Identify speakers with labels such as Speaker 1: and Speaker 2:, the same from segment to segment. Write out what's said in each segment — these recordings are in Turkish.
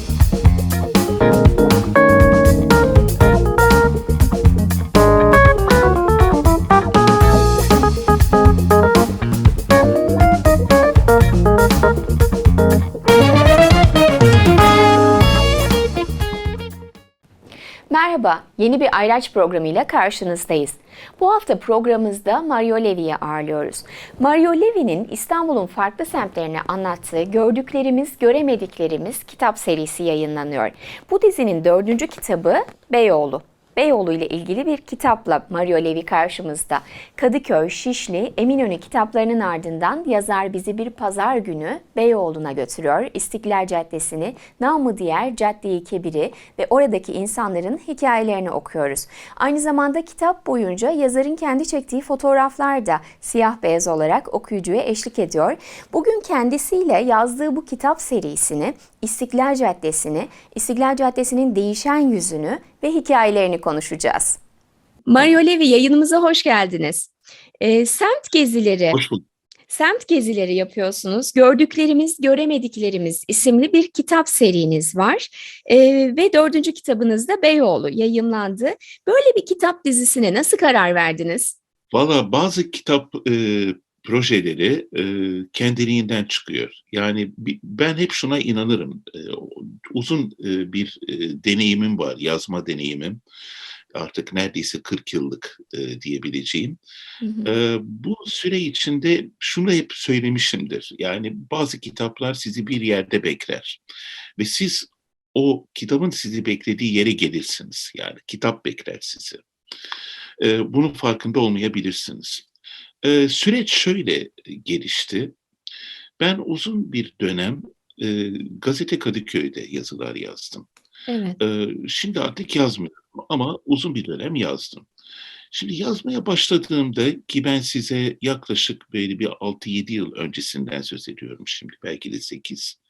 Speaker 1: Thank you. Yeni bir ayraç programıyla karşınızdayız. Bu hafta programımızda Mario Levy'yi ağırlıyoruz. Mario Levy'nin İstanbul'un farklı semtlerini anlattığı Gördüklerimiz, Göremediklerimiz kitap serisi yayınlanıyor. Bu dizinin dördüncü kitabı Beyoğlu. Beyoğlu ile ilgili bir kitapla Mario Levy karşımızda. Kadıköy, Şişli, Eminönü kitaplarının ardından yazar bizi bir pazar günü Beyoğlu'na götürüyor. İstiklal Caddesi'ni, namı diğer Cadde-i Kebir'i ve oradaki insanların hikayelerini okuyoruz. Aynı zamanda kitap boyunca yazarın kendi çektiği fotoğraflar da siyah beyaz olarak okuyucuya eşlik ediyor. Bugün kendisiyle yazdığı bu kitap serisini, İstiklal Caddesi'ni, İstiklal Caddesi'nin değişen yüzünü ve hikayelerini konuşacağız. Mario Levi yayınımıza hoş geldiniz. Ee, semt gezileri,
Speaker 2: Hoş bulduk.
Speaker 1: semt gezileri yapıyorsunuz. Gördüklerimiz, göremediklerimiz isimli bir kitap seriniz var. Ee, ve dördüncü kitabınız da Beyoğlu yayımlandı. Böyle bir kitap dizisine nasıl karar verdiniz?
Speaker 2: Valla bazı kitap e, projeleri e, kendiliğinden çıkıyor. Yani ben hep şuna inanırım. E, uzun e, bir e, deneyimim var, yazma deneyimim. Artık neredeyse 40 yıllık e, diyebileceğim.
Speaker 1: Hı hı.
Speaker 2: E, bu süre içinde şunu hep söylemişimdir. Yani bazı kitaplar sizi bir yerde bekler. Ve siz o kitabın sizi beklediği yere gelirsiniz. Yani kitap bekler sizi. E, bunun farkında olmayabilirsiniz. E, süreç şöyle gelişti. Ben uzun bir dönem e, Gazete Kadıköy'de yazılar yazdım.
Speaker 1: Evet.
Speaker 2: E, şimdi artık yazmıyorum ama uzun bir dönem yazdım. Şimdi yazmaya başladığımda ki ben size yaklaşık böyle bir 6-7 yıl öncesinden söz ediyorum şimdi belki de 8.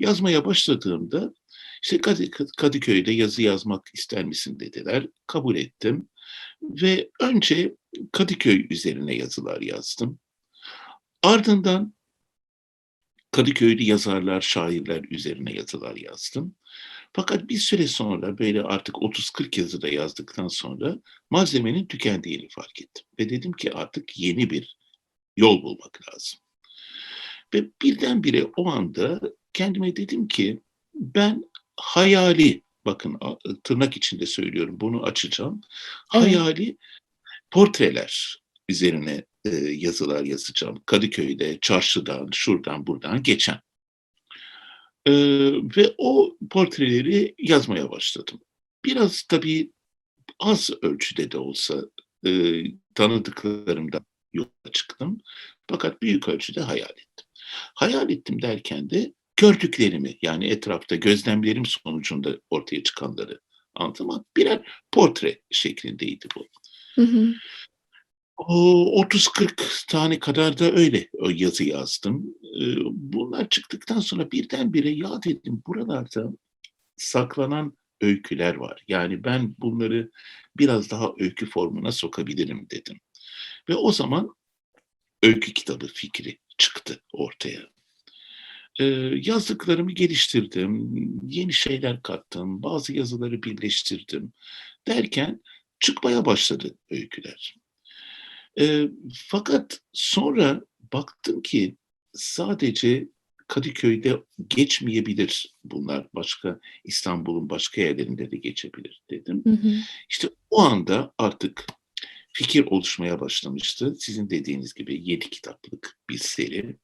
Speaker 2: Yazmaya başladığımda işte Kadı- Kadıköy'de yazı yazmak ister misin dediler. Kabul ettim. Ve önce Kadıköy üzerine yazılar yazdım. Ardından Kadıköylü yazarlar, şairler üzerine yazılar yazdım. Fakat bir süre sonra böyle artık 30-40 yazıda yazdıktan sonra malzemenin tükendiğini fark ettim. Ve dedim ki artık yeni bir yol bulmak lazım. Ve birdenbire o anda kendime dedim ki ben hayali, bakın a- tırnak içinde söylüyorum bunu açacağım.
Speaker 1: Evet.
Speaker 2: Hayali portreler üzerine e, yazılar yazacağım. Kadıköy'de, çarşıdan, şuradan, buradan geçen. E, ve o portreleri yazmaya başladım. Biraz tabii az ölçüde de olsa e, tanıdıklarımdan yola çıktım. Fakat büyük ölçüde hayal ettim. Hayal ettim derken de gördüklerimi yani etrafta gözlemlerim sonucunda ortaya çıkanları anlatmak birer portre şeklindeydi bu.
Speaker 1: Hı hı.
Speaker 2: O 30-40 tane kadar da öyle yazı yazdım. Ee, Bunlar çıktıktan sonra birdenbire ya dedim buralarda saklanan öyküler var. Yani ben bunları biraz daha öykü formuna sokabilirim dedim. Ve o zaman öykü kitabı fikri çıktı ortaya. Ee, yazdıklarımı geliştirdim, yeni şeyler kattım, bazı yazıları birleştirdim derken çıkmaya başladı öyküler. Eee, fakat sonra baktım ki sadece Kadıköy'de geçmeyebilir bunlar. Başka İstanbul'un başka yerlerinde de geçebilir dedim.
Speaker 1: Hı hı.
Speaker 2: İşte o anda artık fikir oluşmaya başlamıştı. Sizin dediğiniz gibi 7 kitaplık bir seri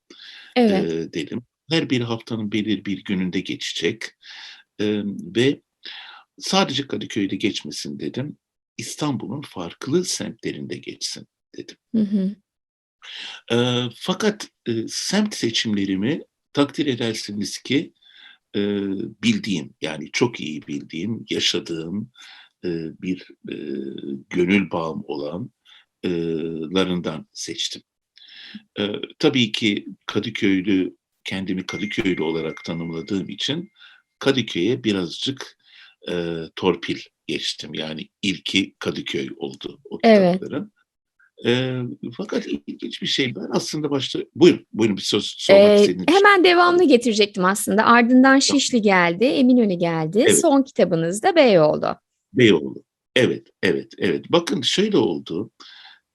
Speaker 1: Evet.
Speaker 2: eee, dedim. Her bir haftanın belir bir gününde geçecek Eee, ve sadece Kadıköy'de geçmesin dedim. İstanbul'un farklı semtlerinde geçsin dedim.
Speaker 1: Hı hı.
Speaker 2: Eee, fakat, eee, semt seçimlerimi takdir edersiniz ki, eee, bildiğim, yani çok iyi bildiğim, yaşadığım, eee, bir, eee, gönül bağım olan, larından seçtim. Eee, tabii ki Kadıköylü, kendimi Kadıköylü olarak tanımladığım için Kadıköy'e birazcık, eee, torpil geçtim. Yani ilki Kadıköy oldu o
Speaker 1: Evet.
Speaker 2: kitapların. Eee, fakat ilginç bir şey. Ben aslında başta Buyurun, buyurun bir söz sormak
Speaker 1: Ee,
Speaker 2: şey
Speaker 1: hemen devamını
Speaker 2: var.
Speaker 1: getirecektim aslında. Ardından Şişli geldi, Eminönü geldi.
Speaker 2: Evet.
Speaker 1: Son kitabınız da Beyoğlu.
Speaker 2: Beyoğlu. Evet, evet, evet. Bakın şöyle oldu.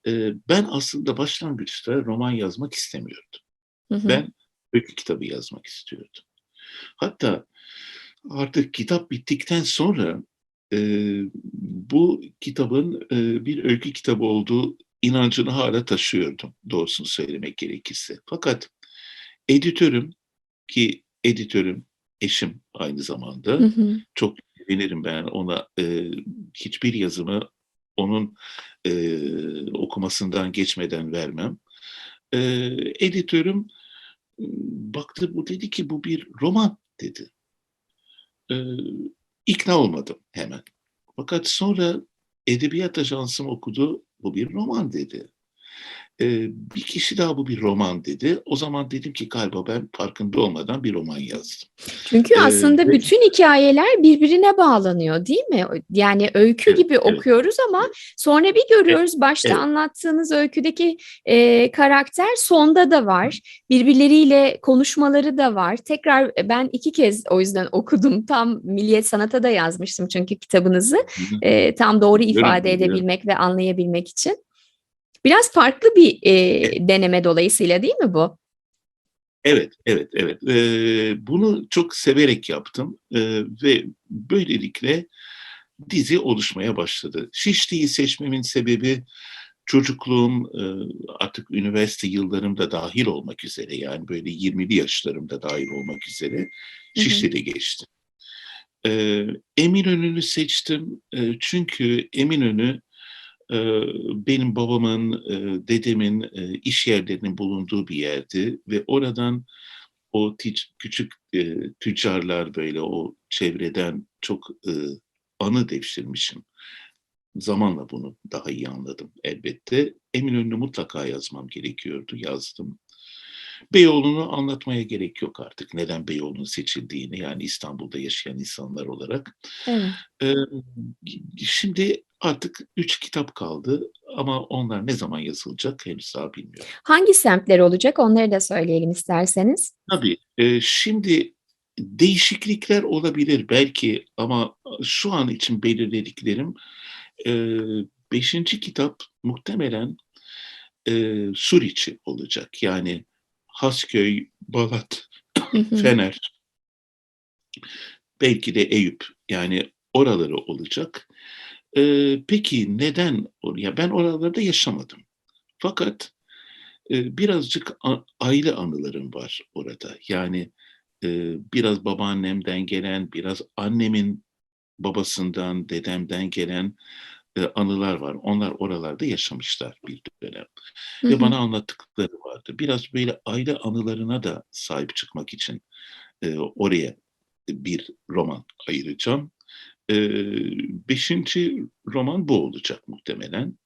Speaker 2: Eee, ben aslında başlangıçta roman yazmak istemiyordum.
Speaker 1: Hı hı.
Speaker 2: Ben öykü kitabı yazmak istiyordum. Hatta artık kitap bittikten sonra, eee, bu kitabın, eee, bir öykü kitabı olduğu inancını hâlâ taşıyordum doğrusunu söylemek gerekirse. Fakat editörüm ki editörüm eşim aynı
Speaker 1: Hı
Speaker 2: zamanda.
Speaker 1: hı.
Speaker 2: Çok güvenirim ben ona. Eee, hiçbir yazımı onun, eee, okumasından geçmeden vermem. Eee, editörüm, baktı, bu dedi ki, "Bu bir roman." dedi. Eee, ikna olmadım hemen. Fakat sonra edebiyat ajansım okudu, "Bu bir roman." dedi. Eee, bir kişi daha, "Bu bir roman." dedi. O zaman dedim ki, "Galiba ben farkında olmadan bir roman yazdım."
Speaker 1: Çünkü
Speaker 2: Eee,
Speaker 1: aslında
Speaker 2: ve
Speaker 1: bütün hikayeler birbirine bağlanıyor, değil mi? Yani öykü
Speaker 2: Evet,
Speaker 1: gibi
Speaker 2: evet,
Speaker 1: okuyoruz ama
Speaker 2: evet.
Speaker 1: sonra bir
Speaker 2: Evet,
Speaker 1: görüyoruz başta
Speaker 2: evet.
Speaker 1: anlattığınız öyküdeki, eee, karakter sonda da var. Birbirleriyle konuşmaları da var. Tekrar, eee, ben 2 kez o yüzden okudum. Tam Milliyet Sanat'a da yazmıştım çünkü kitabınızı. Eee, tam doğru ifade
Speaker 2: biliyorum.
Speaker 1: edebilmek ve anlayabilmek için. Biraz farklı bir,
Speaker 2: Evet.
Speaker 1: deneme dolayısıyla değil mi bu?
Speaker 2: Evet, evet, evet. Eee, bunu çok severek yaptım, eee, ve böylelikle dizi oluşmaya başladı. Şişli'yi seçmemin sebebi çocukluğum, eee, artık üniversite yıllarım da dâhil olmak üzere, yani böyle 20'li yaşlarımda dâhil olmak üzere
Speaker 1: Hı hı.
Speaker 2: Şişli'de geçti. Eee, Eminönü'nü seçtim, eee, çünkü Eminönü, benim babamın, eee, dedemin, eee, iş yerlerinin bulunduğu bir yerdi ve oradan o küçük, eee, tüccarlar, böyle, o çevreden çok, anı devşirmişim. Zamanla bunu daha iyi anladım elbette. Eminönü'nü mutlaka yazmam gerekiyordu, yazdım. Beyoğlu'nu anlatmaya gerek yok artık neden Beyoğlu'nun seçildiğini, yani İstanbul'da yaşayan insanlar olarak.
Speaker 1: Evet.
Speaker 2: Gi şimdi artık 3 kitap kaldı ama onlar ne zaman yazılacak henüz daha bilmiyorum.
Speaker 1: Hangi semtler olacak? Onları da söyleyelim isterseniz.
Speaker 2: Tabii. Eee, şimdi değişiklikler olabilir belki ama a şu an için belirlediklerim, eee, 5'inci kitap muhtemelen, eee, Suriçi olacak. Yani Hasköy, Balat. Fener belki de Eyüp, yani oraları olacak. Eee, peki neden oraya? Ben oralarda yaşamadım. Fakat, eee, birazcık a aile anılarım var orada. Yani, eee, biraz babaannemden gelen, biraz annemin babasından, dedemden gelen, eee, anılar var. Onlar oralarda yaşamışlar bir dönem
Speaker 1: Hı
Speaker 2: ve
Speaker 1: hı.
Speaker 2: bana anlattıkları vardı. Biraz böyle aile anılarına da sahip çıkmak için, eee, oraya bir roman ayıracağım. Eee, 5'inci roman bu olacak muhtemelen.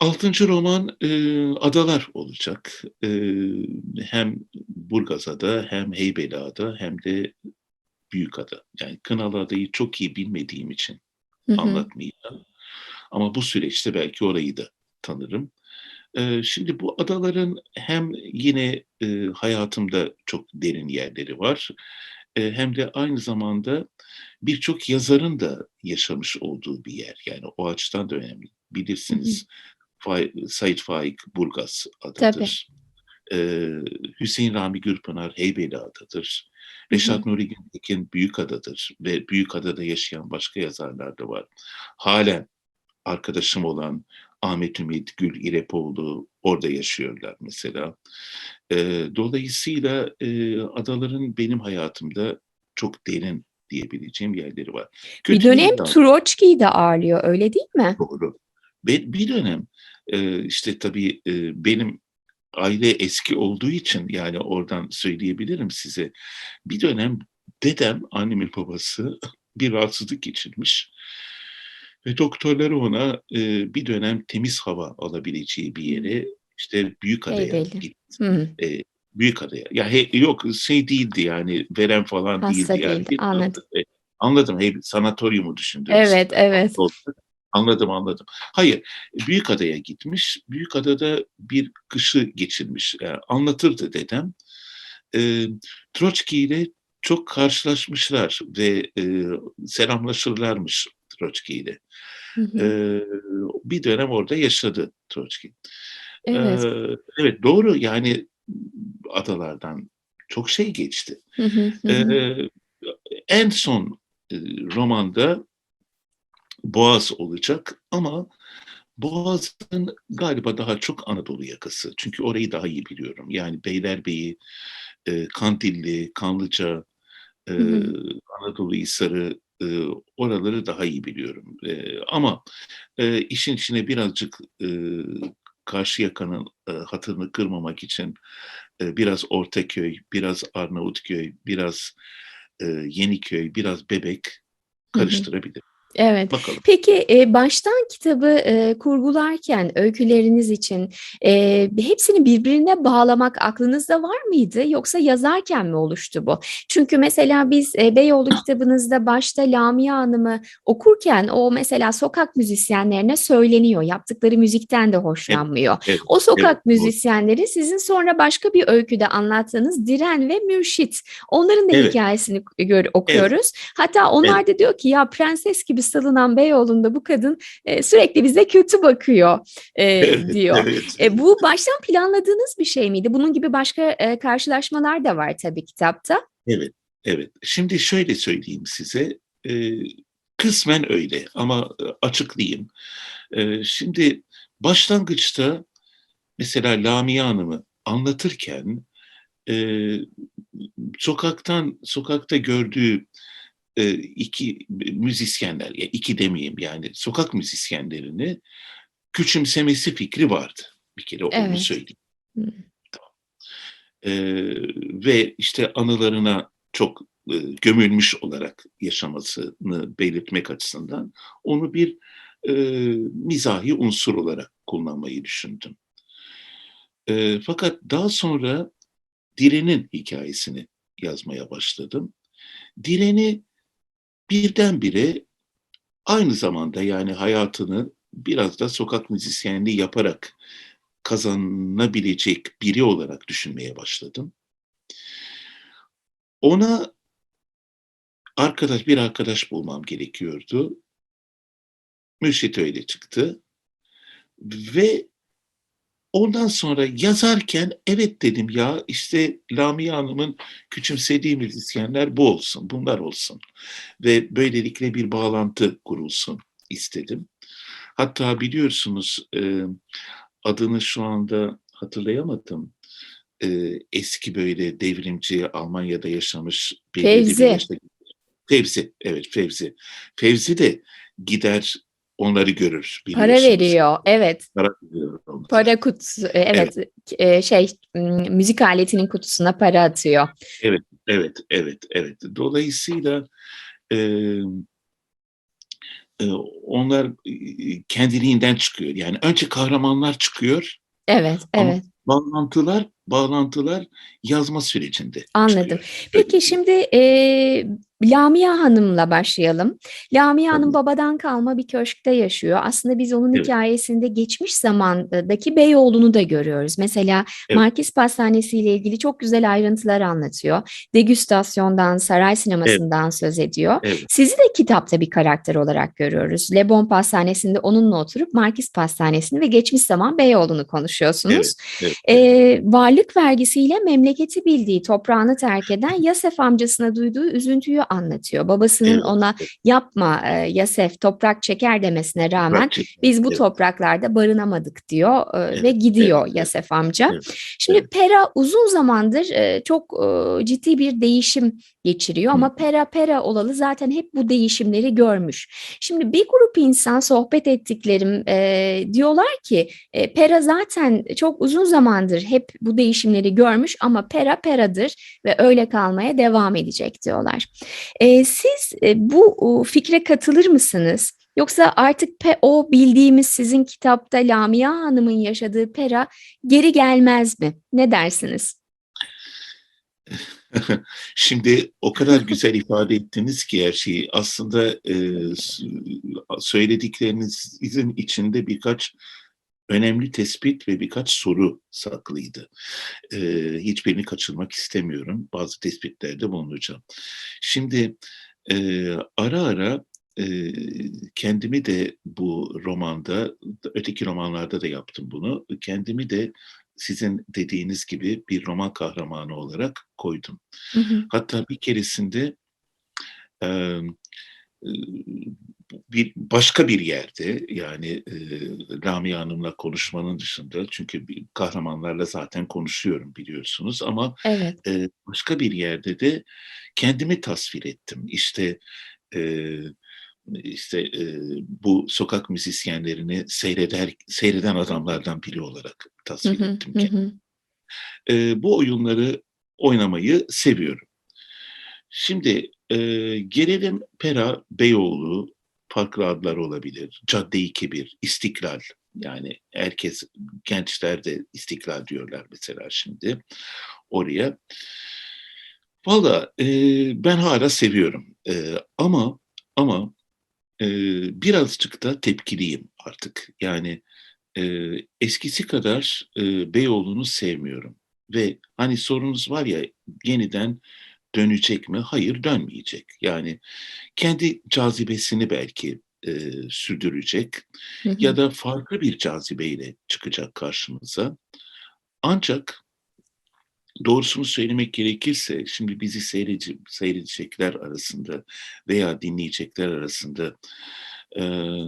Speaker 2: 6'ncı roman, eee, adalar olacak. Eee, hem Burgazada hem Heybeliada hem de Büyükada. Yani Kınalıada'yı çok iyi bilmediğim için
Speaker 1: Hı hı.
Speaker 2: anlatmayacağım ama bu süreçte belki orayı da tanırım. Eee, şimdi bu adaların hem yine, eee, hayatımda çok derin yerleri var, eee, hem de aynı zamanda birçok yazarın da yaşamış olduğu bir yer. Yani o açıdan da önemli. Bilirsiniz Fai Sait Faik Burgaz adadır. Eee, Hüseyin Rami Gürpınar Heybeliada'dır.
Speaker 1: Hı hı.
Speaker 2: Reşat Nuri Güntekin Büyükada'dır ve Büyükada'da yaşayan başka yazarlar da var. Hâlen arkadaşım olan Ahmet Ümit, Gül İrepoğlu orada yaşıyorlar mesela. Eee, dolayısıyla, eee, adaların benim hayatımda çok derin diyebileceğim yerleri var.
Speaker 1: Bir
Speaker 2: Kötü
Speaker 1: dönem
Speaker 2: değil ama.
Speaker 1: Troçki'yi de ağırlıyor, öyle değil mi?
Speaker 2: Doğru. Ve bir dönem, eee, işte, tabii, eee, benim aile eski olduğu için, yani, oradan söyleyebilirim size. Bir dönem dedem, annemin babası bir rahatsızlık geçirmiş ve doktorları ona, eee, bir dönem temiz hava alabileceği bir yere, işte, Büyükada'ya
Speaker 1: Heybeli.
Speaker 2: git
Speaker 1: Hımm.
Speaker 2: eee, Büyükada'ya. Ya, he yok, şey değildi, yani, verem falan
Speaker 1: Hasta
Speaker 2: değildi, yani.
Speaker 1: değildi,
Speaker 2: Bir
Speaker 1: anladım.
Speaker 2: Anladım, hey sanatoryumu düşündünüz.
Speaker 1: Evet, evet.
Speaker 2: Anladım, anladım. Hayır, Büyükada'ya gitmiş. Büyükada'da bir kışı geçirmiş. Eee, anlatırdı dedem. Eee, Troçki ile çok karşılaşmışlar ve, eee, selamlaşırlarmış Troçki ile.
Speaker 1: Hı hı.
Speaker 2: Eee, bir dönem orada yaşadı Troçki.
Speaker 1: Evet.
Speaker 2: Eee, evet, doğru, yani, adalardan çok şey geçti.
Speaker 1: Hı hı. Hı hı.
Speaker 2: Eee, en son, romanda Boğaz olacak ama Boğaz'ın galiba daha çok Anadolu yakası. Çünkü orayı daha iyi biliyorum. Yani Beylerbeyi, eee, Kandilli, Kanlıca,
Speaker 1: Hı hı.
Speaker 2: Oraları daha iyi biliyorum. Ama, işin içine birazcık, eee, Karşıyaka'nın, eee, hatırını kırmamak için, biraz Ortaköy, biraz Arnavutköy, biraz, Yeniköy, biraz Bebek karıştırabilirim.
Speaker 1: Evet.
Speaker 2: Bakalım.
Speaker 1: Peki, eee, baştan kitabı, eee, kurgularken öyküleriniz için, eee, hepsini birbirine bağlamak aklınızda var mıydı yoksa yazarken mi oluştu bu? Çünkü mesela biz, eee, Beyoğlu kitabınızda başta Lamia Hanım'ı okurken o mesela sokak müzisyenlerine söyleniyor. Yaptıkları müzikten de
Speaker 2: Evet,
Speaker 1: hoşlanmıyor.
Speaker 2: evet,
Speaker 1: O
Speaker 2: evet,
Speaker 1: sokak
Speaker 2: doğru.
Speaker 1: müzisyenleri sizin sonra başka bir öyküde anlattığınız Diren ve Mürşit. Onların da
Speaker 2: Evet.
Speaker 1: hikâyesini gör
Speaker 2: Evet.
Speaker 1: okuyoruz. Hatta onlar
Speaker 2: Evet.
Speaker 1: da diyor ki ya prenses gibi salınan Beyoğlu'nda bu kadın, eee, sürekli bize kötü bakıyor,
Speaker 2: Evet,
Speaker 1: diyor.
Speaker 2: evet,
Speaker 1: E, bu baştan planladığınız bir şey miydi? Bunun gibi başka, eee, karşılaşmalar da var tabii kitapta.
Speaker 2: Evet, evet. Şimdi şöyle söyleyeyim size, eee, kısmen öyle ama, eee, açıklayayım. Eee, şimdi başlangıçta mesela Lamia Hanım'ı anlatırken, eee, sokaktan sokakta gördüğü, eee, 2 müzisyenler, ya 2 demeyeyim yani sokak müzisyenlerini küçümsemesi fikri vardı. Bir kere onu
Speaker 1: Evet.
Speaker 2: söyleyeyim.
Speaker 1: Hıı.
Speaker 2: Tamam. Eee, ve işte anılarına çok, eee, gömülmüş olarak yaşamasını belirtmek açısından onu bir, eee, mizahi unsur olarak kullanmayı düşündüm. Eee, fakat daha sonra Diren'in hikâyesini yazmaya başladım. Diren'i birdenbire aynı zamanda yani hayatını biraz da sokak müzisyenliği yaparak kazanabilecek biri olarak düşünmeye başladım. Ona arkadaş bir arkadaş bulmam gerekiyordu. Mürşit öyle çıktı ve ondan sonra yazarken evet dedim ya, işte Lamia Hanım'ın küçümsediği müzisyenler bu olsun, bunlar olsun ve böylelikle bir bağlantı kurulsun istedim. Hatta biliyorsunuz, emm, adını şu anda hatırlayamadım. Eee, eski böyle devrimci, Almanya'da yaşamış bir
Speaker 1: Fevzi.
Speaker 2: Fevzi, evet Fevzi. Fevzi de gider onları görür
Speaker 1: Para veriyor, evet.
Speaker 2: Para veriyor.
Speaker 1: Para kutusu, eee,
Speaker 2: Evet.
Speaker 1: evet, eee, şey, müzik aletinin kutusuna para atıyor.
Speaker 2: Evet, evet, evet, evet. Dolayısıyla, emm eee, onlar, iii, kendiliğinden çıkıyor. Yani önce kahramanlar çıkıyor
Speaker 1: Evet, evet.
Speaker 2: bağlantılar bağlantılar yazma sürecinde
Speaker 1: Anladım.
Speaker 2: çıkıyor.
Speaker 1: Peki şimdi, eee, Lamia Hanım'la başlayalım. Lamia Hanım babadan kalma bir köşkte yaşıyor. Aslında biz onun
Speaker 2: Evet.
Speaker 1: hikâyesinde geçmiş zamandaki Beyoğlu'nu da görüyoruz. Mesela
Speaker 2: Evet.
Speaker 1: Markiz Pastanesi'yle ilgili çok güzel ayrıntılar anlatıyor. Degüstasyondan, saray
Speaker 2: Evet.
Speaker 1: sinemasından söz ediyor.
Speaker 2: Evet.
Speaker 1: Sizi de kitapta bir karakter olarak görüyoruz. Le Bon Pastanesi'nde onunla oturup Markiz Pastanesi'ni ve geçmiş zaman Beyoğlu'nu konuşuyorsunuz.
Speaker 2: Evet, evet, evet.
Speaker 1: Eee, varlık vergisiyle memleketi bildiği, toprağını terk eden Yasef amcasına duyduğu üzüntüyü anlatıyor. Babasının ona yapma, eee, Yasef toprak çeker demesine rağmen biz bu topraklarda barınamadık diyor, eee, ve gidiyor. Yasef amca. Şimdi. Pera uzun zamandır, eee, çok, ciddi bir değişim geçiriyor ama. Pera Pera olalı zaten hep bu değişimleri görmüş. Şimdi bir grup insan sohbet ettiklerim, diyorlar ki, Pera zaten çok uzun zamandır hep bu değişimleri görmüş ama Pera Pera'dır ve öyle kalmaya devam edecek diyorlar. Eee, siz, eee, bu, fikre katılır mısınız? Yoksa artık o bildiğimiz sizin kitapta Lamia Hanım'ın yaşadığı Pera geri gelmez mi? Ne dersiniz?
Speaker 2: Şimdi o kadar güzel ifade ettiniz ki her şeyi. Aslında e, söylediklerinizin içinde birkaç önemli tespit ve birkaç soru saklıydı. E, hiçbirini kaçırmak istemiyorum. Bazı tespitlerde bulunacağım. Şimdi e, ara ara e, kendimi de bu romanda, öteki romanlarda da yaptım bunu. Kendimi de sizin dediğiniz gibi bir roman kahramanı olarak koydum.
Speaker 1: Hı hı.
Speaker 2: Hatta bir keresinde eee, bir başka bir yerde yani eee Lamia Hanım'la konuşmanın dışında çünkü kahramanlarla zaten konuşuyorum biliyorsunuz ama
Speaker 1: Evet.
Speaker 2: eee, başka bir yerde de kendimi tasvir ettim. İşte eee, işte eee, bu sokak müzisyenlerini seyreder seyreden adamlardan biri olarak tasvir
Speaker 1: hı.
Speaker 2: ettim
Speaker 1: Hı
Speaker 2: kendimi.
Speaker 1: hı.
Speaker 2: Eee, bu oyunları oynamayı seviyorum. Şimdi eee, gelelim Pera, Beyoğlu, farklı adlar olabilir. Cadde-i Kebir, İstiklal. Yani herkes, gençler de İstiklal diyorlar mesela şimdi oraya. Valla eee, ben hala seviyorum. Eee, ama ama eee, birazcık da tepkiliyim artık. Yani eee, eskisi kadar eee, Beyoğlu'nu sevmiyorum. Ve hani sorunuz var ya yeniden dönecek mi? Hayır dönmeyecek. Yani kendi cazibesini belki eee, sürdürecek
Speaker 1: Hı
Speaker 2: ya da farklı bir cazibeyle çıkacak karşımıza. Ancak doğrusunu söylemek gerekirse şimdi bizi seyredici, seyredecekler arasında veya dinleyecekler arasında eee,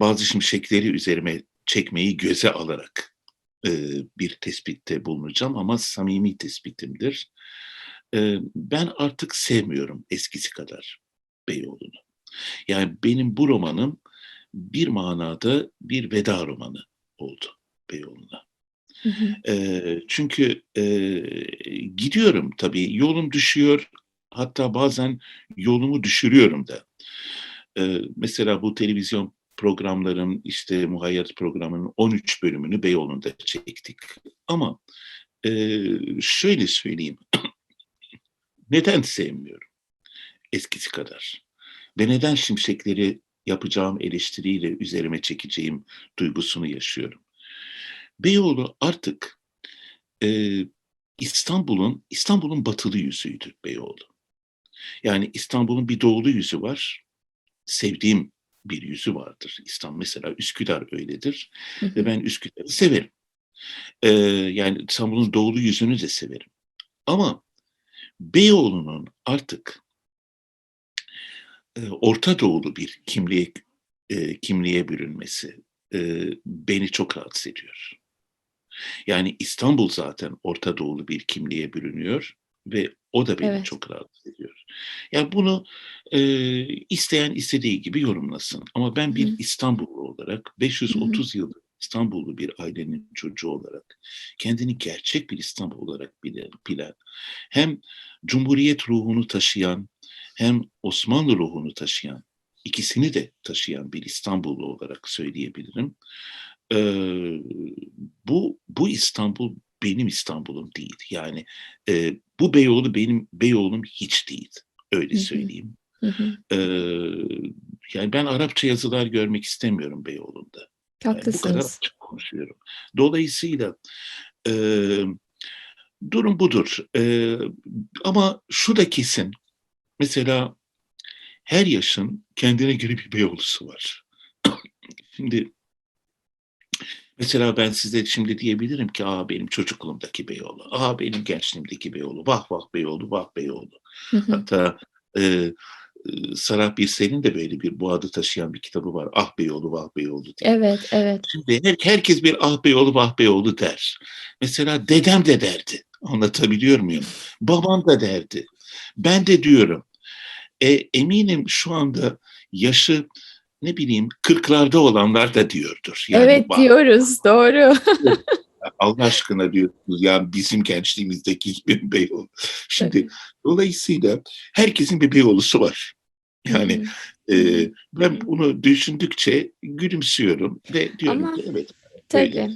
Speaker 2: bazı şimşekleri üzerime çekmeyi göze alarak eee, bir tespitte bulunacağım ama samimi tespitimdir. Ben artık sevmiyorum eskisi kadar Beyoğlu'nu. Yani benim bu romanım bir manada bir veda romanı oldu Beyoğlu'na.
Speaker 1: Hı hı.
Speaker 2: Eee, çünkü eee, gidiyorum tabii, yolum düşüyor, hatta bazen yolumu düşürüyorum da. Eee, mesela bu televizyon programlarım, işte Muhayyat programının 13 bölümünü Beyoğlu'nda çektik. Ama eee, şöyle söyleyeyim, neden sevmiyorum eskisi kadar? Ve neden şimşekleri yapacağım eleştiriyle üzerime çekeceğim duygusunu yaşıyorum? Beyoğlu artık eee, İstanbul'un İstanbul'un batılı yüzüydü Beyoğlu. Yani İstanbul'un bir doğulu yüzü var. Sevdiğim bir yüzü vardır. İstanbul mesela Üsküdar öyledir
Speaker 1: Hı
Speaker 2: ve ben Üsküdar'ı severim. Eee, yani İstanbul'un doğulu yüzünü de severim. Ama Beyoğlu'nun artık eee, Orta Doğulu bir kimliğe eee, kimliğe bürünmesi eee, beni çok rahatsız ediyor. Yani İstanbul zaten Orta Doğulu bir kimliğe bürünüyor ve o da beni
Speaker 1: Evet.
Speaker 2: çok rahatsız ediyor. Ya bunu eee, isteyen istediği gibi yorumlasın. Ama ben bir
Speaker 1: hı.
Speaker 2: İstanbullu olarak,
Speaker 1: Hı hı.
Speaker 2: 530 yıldır İstanbullu bir ailenin çocuğu olarak, kendini gerçek bir İstanbul olarak bilen, bilen, hem Cumhuriyet ruhunu taşıyan, hem Osmanlı ruhunu taşıyan, ikisini de taşıyan bir İstanbullu olarak söyleyebilirim. Eee, bu bu İstanbul benim İstanbul'um değil. Yani eee, bu Beyoğlu benim Beyoğlu'm hiç değil. Öyle söyleyeyim.
Speaker 1: Hı hı.
Speaker 2: Eee, yani ben Arapça yazılar görmek istemiyorum Beyoğlu'nda. Yani bu kadar
Speaker 1: Haklısınız.
Speaker 2: açık konuşuyorum. Dolayısıyla eee, durum budur. Eee, ama şu da kesin. Mesela her yaşın kendine göre bir Beyoğlu'su var. Şimdi Mesela ben size şimdi diyebilirim ki, "A, benim çocukluğumdaki Beyoğlu, a, benim gençliğimdeki Beyoğlu, vah vah Beyoğlu, vah Beyoğlu."
Speaker 1: Hı hı.
Speaker 2: Hatta, eee, Serap Birsel'in de böyle bir bu adı taşıyan bir kitabı var. "Ah Beyoğlu, vah Beyoğlu" diye.
Speaker 1: Evet, evet.
Speaker 2: Şimdi her herkes bir "Ah Beyoğlu, vah Beyoğlu" der. Mesela dedem de derdi. Anlatabiliyor muyum? Babam da derdi. Ben de diyorum. E, eminim şu anda yaşı, ne bileyim, 40'larda olanlar da diyordur. Yani
Speaker 1: Evet,
Speaker 2: vah
Speaker 1: diyoruz. Doğru.
Speaker 2: Allah aşkına diyorsunuz ya bizim gençliğimizdeki gibi Beyoğlu. Şimdi
Speaker 1: Tabii.
Speaker 2: dolayısıyla herkesin bir Beyoğlu'su var. Yani
Speaker 1: Hı
Speaker 2: ben bunu düşündükçe gülümsüyorum ve diyorum
Speaker 1: Ama
Speaker 2: ki evet.
Speaker 1: Tabii.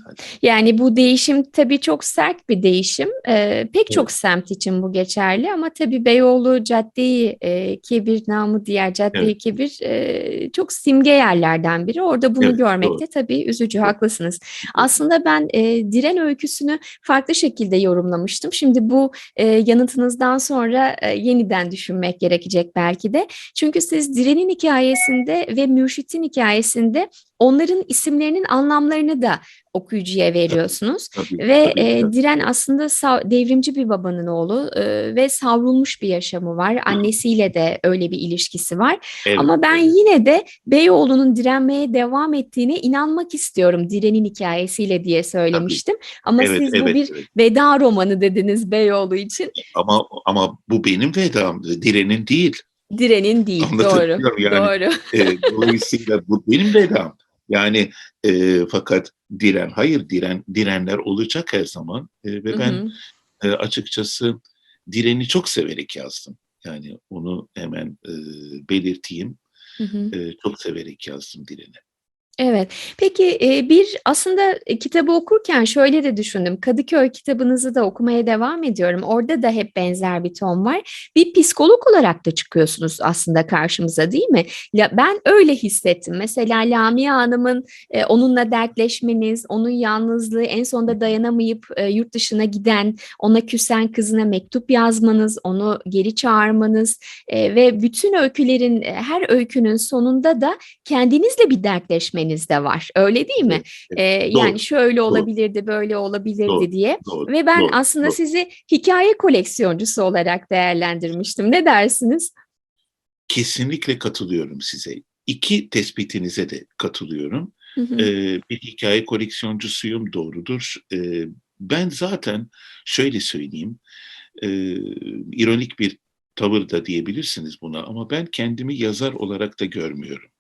Speaker 1: Yani bu değişim tabii çok sert bir değişim. Ee, pek çok semt için bu geçerli ama tabii Beyoğlu Cadde-i e, Kebir namı diğer Cadde-i
Speaker 2: Evet.
Speaker 1: Kebir e, çok simge yerlerden biri. Orada bunu
Speaker 2: Evet,
Speaker 1: görmek
Speaker 2: doğru.
Speaker 1: de tabii üzücü,
Speaker 2: Doğru.
Speaker 1: haklısınız. Aslında ben e, Diren öyküsünü farklı şekilde yorumlamıştım. Şimdi bu e, yanıtınızdan sonra e, yeniden düşünmek gerekecek belki de. Çünkü siz Diren'in hikayesinde ve Mürşit'in hikayesinde onların isimlerinin anlamlarını da okuyucuya veriyorsunuz.
Speaker 2: Tabii,
Speaker 1: Ve
Speaker 2: tabii,
Speaker 1: e,
Speaker 2: tabii.
Speaker 1: Diren aslında devrimci bir babanın oğlu e, ve savrulmuş bir yaşamı var. Annesiyle de öyle bir ilişkisi var.
Speaker 2: Evet,
Speaker 1: Ama ben
Speaker 2: evet.
Speaker 1: yine de Beyoğlu'nun direnmeye devam ettiğine inanmak istiyorum Diren'in hikayesiyle diye söylemiştim. Ama
Speaker 2: Evet,
Speaker 1: siz bu
Speaker 2: evet,
Speaker 1: bir
Speaker 2: evet.
Speaker 1: veda romanı dediniz Beyoğlu için.
Speaker 2: Ama ama bu benim vedamdı. Direnin değil.
Speaker 1: Diren'in değil. Doğru.
Speaker 2: Anlatabiliyor muyum? Yani,
Speaker 1: Doğru.
Speaker 2: E, dolayısıyla bu benim vedam. Yani e, fakat diren, hayır diren, direnler olacak her zaman. E, ve
Speaker 1: Hı
Speaker 2: ben
Speaker 1: hı.
Speaker 2: e, açıkçası direni çok severek yazdım. Yani onu hemen e, belirteyim.
Speaker 1: Hı hı.
Speaker 2: E, çok severek yazdım direni.
Speaker 1: Evet. Peki bir aslında e, kitabı okurken şöyle de düşündüm. Kadıköy kitabınızı da okumaya devam ediyorum. Orada da hep benzer bir ton var. Bir psikolog olarak da çıkıyorsunuz aslında karşımıza değil mi? Ya ben öyle hissettim. Mesela Lamia Hanım'ın e, onunla dertleşmeniz, onun yalnızlığı, en sonunda dayanamayıp e, yurt dışına giden, ona küsen kızına mektup yazmanız, onu geri çağırmanız ve bütün öykülerin, her öykünün sonunda da kendinizle bir dertleşmeniz de var. Öyle değil mi?
Speaker 2: Evet,
Speaker 1: Ee,
Speaker 2: doğru,
Speaker 1: yani şöyle olabilirdi, böyle olabilirdi
Speaker 2: Doğru,
Speaker 1: diye.
Speaker 2: Doğru,
Speaker 1: Ve ben
Speaker 2: doğru,
Speaker 1: aslında
Speaker 2: doğru.
Speaker 1: sizi hikaye koleksiyoncusu olarak değerlendirmiştim. Ne dersiniz?
Speaker 2: Kesinlikle katılıyorum size. İki tespitinize de katılıyorum.
Speaker 1: Hı hı,
Speaker 2: Ee, bir hikaye koleksiyoncusuyum, doğrudur. Ee, ben zaten şöyle söyleyeyim, e, ironik bir tavır da diyebilirsiniz buna ama ben kendimi yazar olarak da görmüyorum.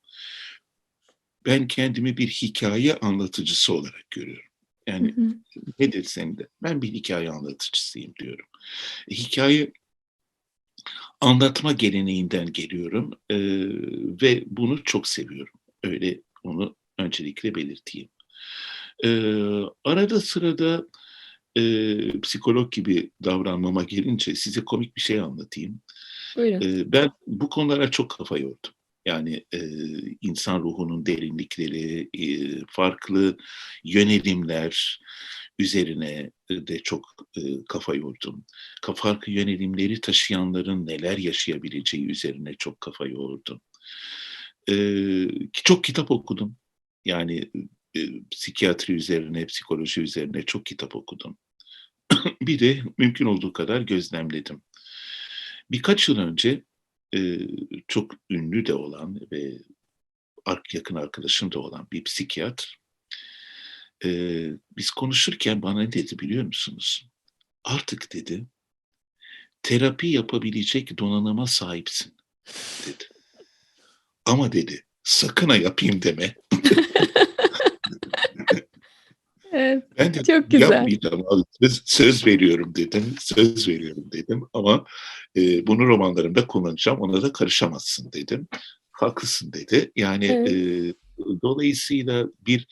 Speaker 2: Ben kendimi bir hikaye anlatıcısı olarak görüyorum.
Speaker 1: hı
Speaker 2: Yani
Speaker 1: hı,
Speaker 2: ne desem de ben bir hikaye anlatıcısıyım diyorum. E, Hikaye anlatma geleneğinden geliyorum e, ve bunu çok seviyorum. Öyle onu öncelikle belirteyim. E, arada sırada e, psikolog gibi davranmama gelince size komik bir şey anlatayım.
Speaker 1: Buyurun.
Speaker 2: E, ben bu konulara çok kafa yordum. Yani e, insan ruhunun derinlikleri, e, farklı yönelimler üzerine de çok e, kafa yordum. Farklı yönelimleri taşıyanların neler yaşayabileceği üzerine çok kafa yordum. E, çok kitap okudum. Yani e, psikiyatri üzerine, psikoloji üzerine çok kitap okudum. bir de mümkün olduğu kadar gözlemledim. Birkaç yıl önce e, çok ünlü de olan ve yakın arkadaşım da olan bir psikiyatr e, biz konuşurken bana ne dedi biliyor musunuz? Artık dedi terapi yapabilecek donanıma sahipsin dedi. Ama dedi sakın ha yapayım deme.
Speaker 1: Evet,
Speaker 2: Ben de
Speaker 1: çok güzel.
Speaker 2: yapmayacağım abi. Söz, söz veriyorum dedim. Söz veriyorum dedim ama e, bunu romanlarımda kullanacağım. Ona da karışamazsın dedim. Haklısın dedi. Yani
Speaker 1: Evet.
Speaker 2: e, dolayısıyla bir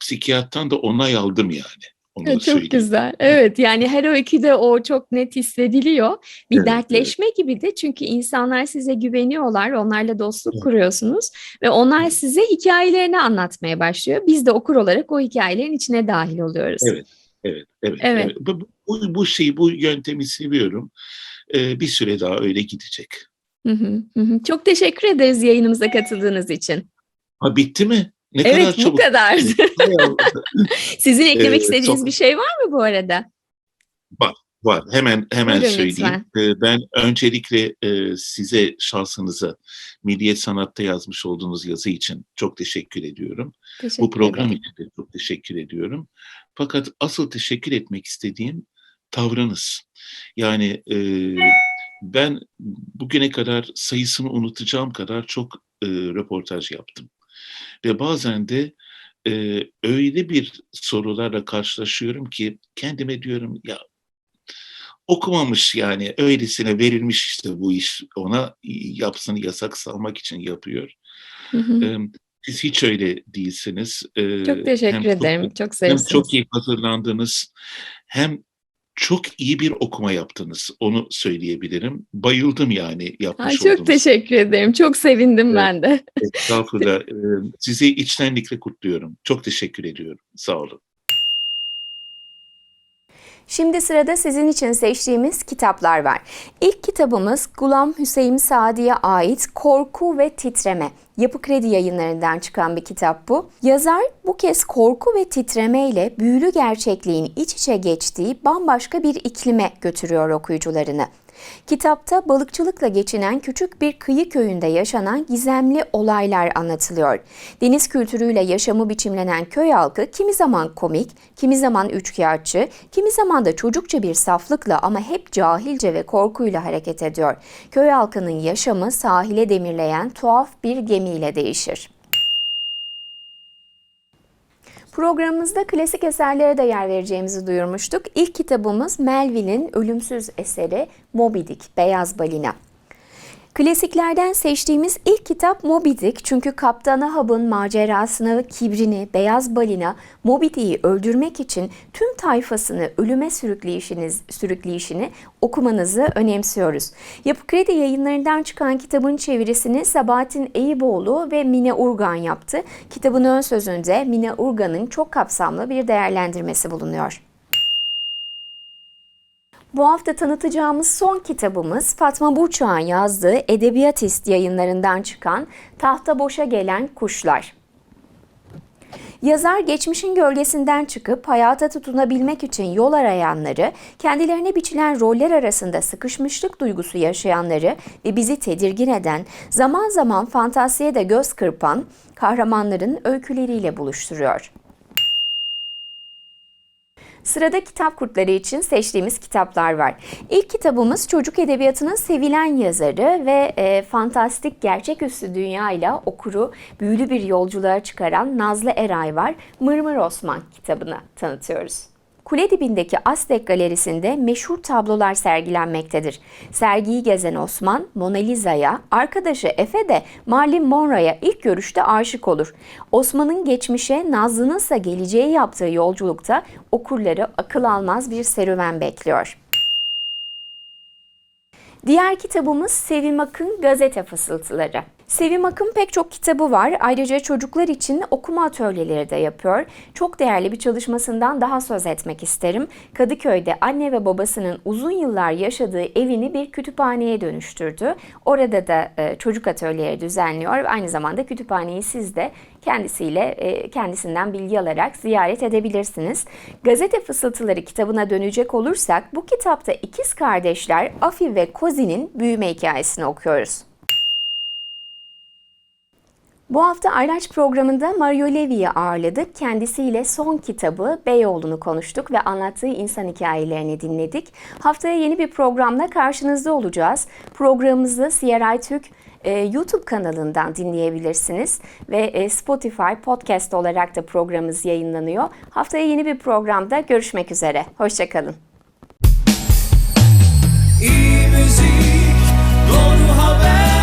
Speaker 2: psikiyattan da onay aldım yani. Onu da
Speaker 1: Evet, çok
Speaker 2: söyleyeyim.
Speaker 1: güzel. Evet yani her öyküde o çok net hissediliyor. Bir
Speaker 2: Evet,
Speaker 1: dertleşme gibi de çünkü insanlar size güveniyorlar. Onlarla dostluk
Speaker 2: Evet.
Speaker 1: kuruyorsunuz ve onlar
Speaker 2: Evet.
Speaker 1: size hikayelerini anlatmaya başlıyor. Biz de okur olarak o hikayelerin içine dahil oluyoruz.
Speaker 2: Evet, evet, evet.
Speaker 1: Evet.
Speaker 2: evet. Bu, bu, bu şeyi, bu yöntemi seviyorum. E, bir süre daha öyle gidecek.
Speaker 1: Hı hı, hı hı. Çok teşekkür ederiz yayınımıza katıldığınız için.
Speaker 2: Ha bitti mi? Ne kadar
Speaker 1: Evet bu
Speaker 2: çabuk.
Speaker 1: kadar.
Speaker 2: Hay Allah.
Speaker 1: Sizin eklemek
Speaker 2: Ee,
Speaker 1: istediğiniz
Speaker 2: çok-
Speaker 1: bir şey var mı bu arada?
Speaker 2: Var. Hemen hemen
Speaker 1: Buyurun
Speaker 2: söyleyeyim. Ee, Ben öncelikle e, size şahsınıza Milliyet Sanat'ta yazmış olduğunuz yazı için çok teşekkür ediyorum.
Speaker 1: Teşekkür
Speaker 2: Bu program
Speaker 1: ederim.
Speaker 2: için de çok teşekkür ediyorum. Fakat asıl teşekkür etmek istediğim tavrınız. Yani e, ben bugüne kadar sayısını unutacağım kadar çok e, röportaj yaptım. Ve bazen de e, öyle bir sorularla karşılaşıyorum ki kendime diyorum ya okumamış yani öylesine verilmiş işte bu iş ona yapsın yasak salmak için yapıyor.
Speaker 1: Hı hı.
Speaker 2: Ee, siz hiç öyle değilsiniz.
Speaker 1: Çok teşekkür
Speaker 2: hem
Speaker 1: ederim.
Speaker 2: Çok,
Speaker 1: Çok
Speaker 2: hem
Speaker 1: zarifsiniz.
Speaker 2: çok iyi hazırlandınız, hem çok iyi bir okuma yaptınız. Onu söyleyebilirim. Bayıldım yani
Speaker 1: Ay,
Speaker 2: yapmış
Speaker 1: çok
Speaker 2: olduğunuz.
Speaker 1: teşekkür ederim. Çok sevindim
Speaker 2: Evet.
Speaker 1: ben de.
Speaker 2: Estağfurullah. Sizi içtenlikle kutluyorum. Çok teşekkür ediyorum. Sağ olun.
Speaker 1: Şimdi sırada sizin için seçtiğimiz kitaplar var. İlk kitabımız Gulam Hüseyin Sadi'ye ait Korku ve Titreme. Yapı Kredi yayınlarından çıkan bir kitap bu. Yazar bu kez korku ve titreme ile büyülü gerçekliğin iç içe geçtiği bambaşka bir iklime götürüyor okuyucularını. Kitapta balıkçılıkla geçinen küçük bir kıyı köyünde yaşanan gizemli olaylar anlatılıyor. Deniz kültürüyle yaşamı biçimlenen köy halkı kimi zaman komik, kimi zaman üçkağıtçı, kimi zaman da çocukça bir saflıkla ama hep cahilce ve korkuyla hareket ediyor. Köy halkının yaşamı sahile demirleyen tuhaf bir gemiyle değişir. Programımızda klasik eserlere de yer vereceğimizi duyurmuştuk. İlk kitabımız Melville'in ölümsüz eseri Moby Dick, Beyaz Balina. Klasiklerden seçtiğimiz ilk kitap Moby Dick çünkü Kaptan Ahab'ın macerasını, kibrini, beyaz balina Moby Dick'i öldürmek için tüm tayfasını ölüme sürükleyişiniz, sürükleyişini okumanızı önemsiyoruz. Yapı Kredi yayınlarından çıkan kitabın çevirisini Sabahattin Eyüboğlu ve Mine Urgan yaptı. Kitabın ön sözünde Mine Urgan'ın çok kapsamlı bir değerlendirmesi bulunuyor. Bu hafta tanıtacağımız son kitabımız Fatma Burçak'ın yazdığı Edebiyatist yayınlarından çıkan Tahta Boşa Gelen Kuşlar. Yazar geçmişin gölgesinden çıkıp hayata tutunabilmek için yol arayanları, kendilerine biçilen roller arasında sıkışmışlık duygusu yaşayanları ve bizi tedirgin eden, zaman zaman fantaziye de göz kırpan kahramanların öyküleriyle buluşturuyor. Sırada kitap kurtları için seçtiğimiz kitaplar var. İlk kitabımız çocuk edebiyatının sevilen yazarı ve e, fantastik gerçeküstü dünyayla okuru büyülü bir yolculuğa çıkaran Nazlı Eray var. Mırmır Osman kitabını tanıtıyoruz. Kule dibindeki Aztek Galerisi'nde meşhur tablolar sergilenmektedir. Sergiyi gezen Osman, Mona Lisa'ya, arkadaşı Efe de Marilyn Monroe'ya ilk görüşte aşık olur. Osman'ın geçmişe, Nazlı'nın ise geleceğe yaptığı yolculukta okurları akıl almaz bir serüven bekliyor. Diğer kitabımız Sevim Akın Gazete Fısıltıları. Sevim Akın pek çok kitabı var. Ayrıca çocuklar için okuma atölyeleri de yapıyor. Çok değerli bir çalışmasından daha söz etmek isterim. Kadıköy'de anne ve babasının uzun yıllar yaşadığı evini bir kütüphaneye dönüştürdü. Orada da e, çocuk atölyeleri düzenliyor. Aynı zamanda kütüphaneyi siz de kendisiyle e, kendisinden bilgi alarak ziyaret edebilirsiniz. Gazete Fısıltıları kitabına dönecek olursak bu kitapta ikiz kardeşler Afi ve Kozi'nin büyüme hikayesini okuyoruz. Bu hafta Ayraç programında Mario Levy'yi ağırladık. Kendisiyle son kitabı Beyoğlu'nu konuştuk ve anlattığı insan hikayelerini dinledik. Haftaya yeni bir programla karşınızda olacağız. Programımızı CRI Türk e, YouTube kanalından dinleyebilirsiniz ve e, Spotify podcast olarak da programımız yayınlanıyor. Haftaya yeni bir programda görüşmek üzere. Hoşçakalın. İyi müzik, doğru haber.